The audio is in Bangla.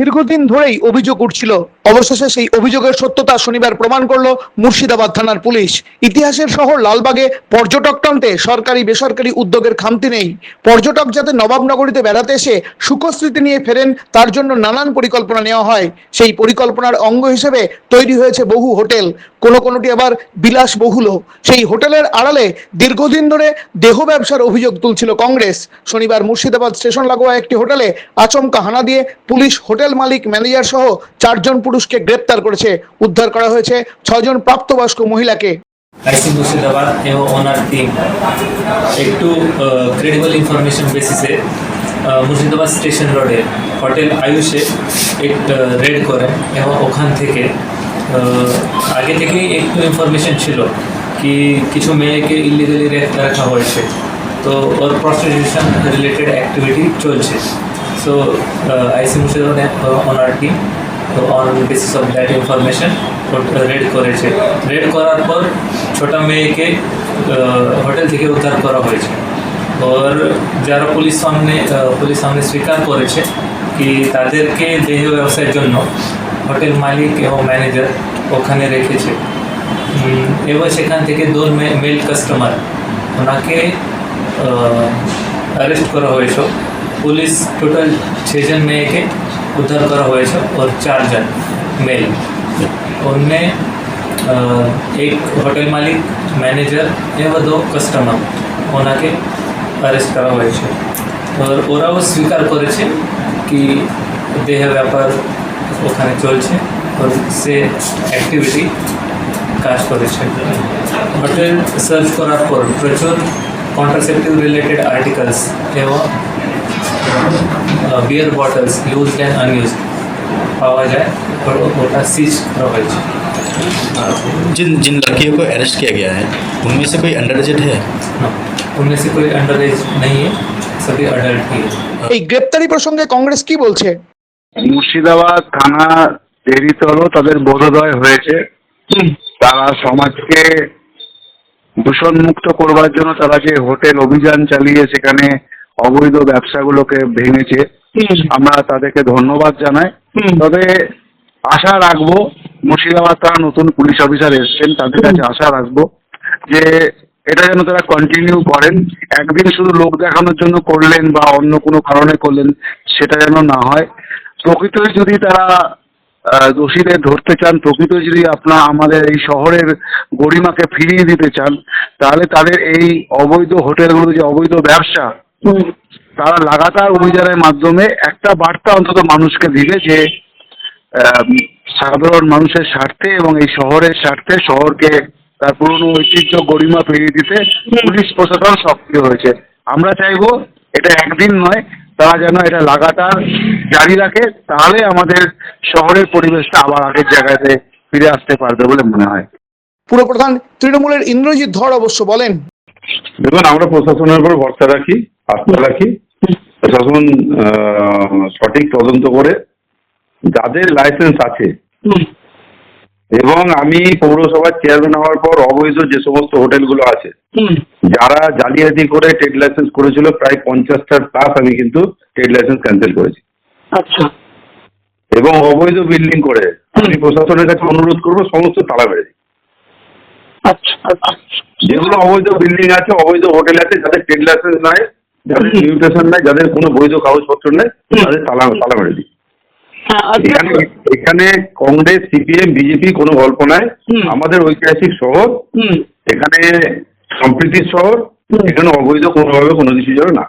দীর্ঘদিন ধরেই অভিযোগ উঠছিল অবশেষে সেই অভিযোগের সত্যতা শনিবার প্রমাণ করল মুর্শিদাবাদ থানার পুলিশ। ইতিহাসের শহর লালবাগে পর্যটক টানতে সরকারি বেসরকারি উদ্যোগের খামতি নেই। পর্যটক যাতে নবাবনগরীতে বেড়াতে এসে সুখস্মৃতি নিয়ে ফেরেন, তার জন্য নানান পরিকল্পনা নেওয়া হয়। সেই পরিকল্পনার অঙ্গ হিসেবে তৈরি হয়েছে বহু হোটেল। কোনো কোনোটি আবার বিলাসবহুলও সেই হোটেলের আড়ালে দীর্ঘদিন ধরে দেহ ব্যবসার অভিযোগ তুলছিল কংগ্রেস। শনিবার মুর্শিদাবাদ স্টেশন লাগোয়া একটি হোটেলে আচমকা হানা দিয়ে পুলিশ হোটেল মালিক ম্যানেজার সহ চারজন পুরুষকে গ্রেপ্তার করেছে, উদ্ধার করা হয়েছে ছজন প্রাপ্তবয়স্ক মহিলাকে। আইসি মুর্শিদাবাদ এবং ওনার টিম একটু ক্রেডিবল ইনফরমেশন বেসিসে মুর্শিদাবাদ স্টেশন রোডে হোটেল আয়ুষে এক রেড করে এবং ওখান থেকে আগে থেকেই একটু ইনফরমেশন ছিল কি কিছু মেয়েকে ইলিগালি রাখা হয়েছে। তো ওর প্রস্টিটিউশন রিলেটেড অ্যাক্টিভিটি চলছে। সো আইসি মুর্শিদাবাদ ওনার টিম তো on basis of that information raid করেছে। রেড করার পর ছোটা মেয়েকে uh, হোটেল থেকে উদ্ধার করা হয়েছে। ওর, যারা পুলিশ সামনে uh, পুলিশ সামনে স্বীকার করেছে কি তাদেরকে দেহ ব্যবসায়ের জন্য হোটেল মালিক এবং ম্যানেজার ওখানে রেখেছে। এবার সেখান থেকে দু মেল কাস্টমার ওনাকে uh, অ্যারেস্ট করা হয়েছে। পুলিশ টোটাল ছজন মেয়েকে उद्धार करा हुआ है और चार जन मेल उनमें अ, एक হোটেল মালিক ম্যানেজার এবং দো কাস্টমার ওনাকে অ্যারেস্ট করা হয়েছে আর ওরাও স্বীকার করেছে কি দেহ ব্যাপার ওখানে চলছে আর সে অ্যাক্টিভিটি কাজ করেছে হোটেল সার্চ করার পর প্রচুর কন্ট্রাসেপটিভ রিলেটেড আর্টিকেলস এবং beer bottles used and unused পাওয়া যায় और ওটা সিজ করা হয়েছে जिन जिन लड़कियों को अरेस्ट किया गया है उनमें से कोई अंडर एजेड है ना, उनमें से कोई अंडर एज नहीं है सभी अडल्ट ही है এই গ্রেপ্তারি প্রসঙ্গে কংগ্রেস কি বলছে মুর্শিদাবাদ থানা দেরিতে হলেও তাদের বোধোদয় হয়েছে তারা সমাজকে দূষণমুক্ত করবার জন্য তারা যে হোটেল অভিযান চালিয়ে সেখানে অবৈধ ব্যবসাগুলোকে ভেঙেছে। আমরা তাদেরকে ধন্যবাদ জানাই। তবে আশা রাখব মুর্শিদাবাদ তারা নতুন পুলিশ অফিসার এসছেন তাদের কাছে আশা রাখব যে এটা যেন তারা কন্টিনিউ করেন। একদিন শুধু লোক দেখানোর জন্য করলেন বা অন্য কোনো কারণে করলেন সেটা যেন না হয়। প্রকৃতই যদি তারা দোষীদের ধরতে চান প্রকৃত যদি আপনার আমাদের এই শহরের গরিমাকে ফিরিয়ে দিতে চান তাহলে তাদের এই অবৈধ হোটেলগুলো যে অবৈধ ব্যবসা তারা লাগাতার অভিযানের মাধ্যমে একটা বার্তা অন্তত মানুষকে দিবে যে আহ, সাধারণ মানুষের স্বার্থে এবং এই শহরের স্বার্থে শহরকে তার পুরনো ঐতিহ্য গরিমা ফিরিয়ে দিতে পুলিশ প্রশাসন সক্রিয় হয়েছে। আমরা চাইব এটা একদিন নয় তারা যেন এটা লাগাতার জারি রাখে তাহলে আমাদের শহরের পরিবেশটা আবার আগের জায়গাতে ফিরে আসতে পারবে বলে মনে হয়। পুরপ্রধান তৃণমূলের ইন্দ্রজিৎ ধর অবশ্য বলেন। দেখুন আমরা প্রশাসনের উপর ভরসা রাখি। আস্থা রাখি। প্রশাসন সঠিক তদন্ত করে যাদের লাইসেন্স আছে এবং আমি পৌরসভার চেয়ারম্যান হওয়ার পর অবৈধ যে সমস্ত হোটেলগুলো আছে যারা জালিয়াতি করে ট্রেড লাইসেন্স করেছিল প্রায় পঞ্চাশটার প্লাস আমি কিন্তু ট্রেড লাইসেন্স ক্যান্সেল করেছি। আচ্ছা। এবং অবৈধ বিল্ডিং করে আমি প্রশাসনের কাছে অনুরোধ করব সমস্ত তালা মেরে দিই। আচ্ছা। যেগুলো অবৈধ বিল্ডিং আছে অবৈধ হোটেল আছে যাদের ট্রেড লাইসেন্স নাই যাদের মিউটেশন নাই যাদের কোনো বৈধ কাগজপত্র নেই তাদের তালা তালা মেরে দিই। হ্যাঁ এখানে এখানে কংগ্রেস সিপিএম বিজেপি কোনো গল্প নাই। আমাদের ঐতিহাসিক শহর। এখানে সম্প্রীতির শহর। এখানে অবৈধ কোনোভাবে কোনো কিছু যেন না।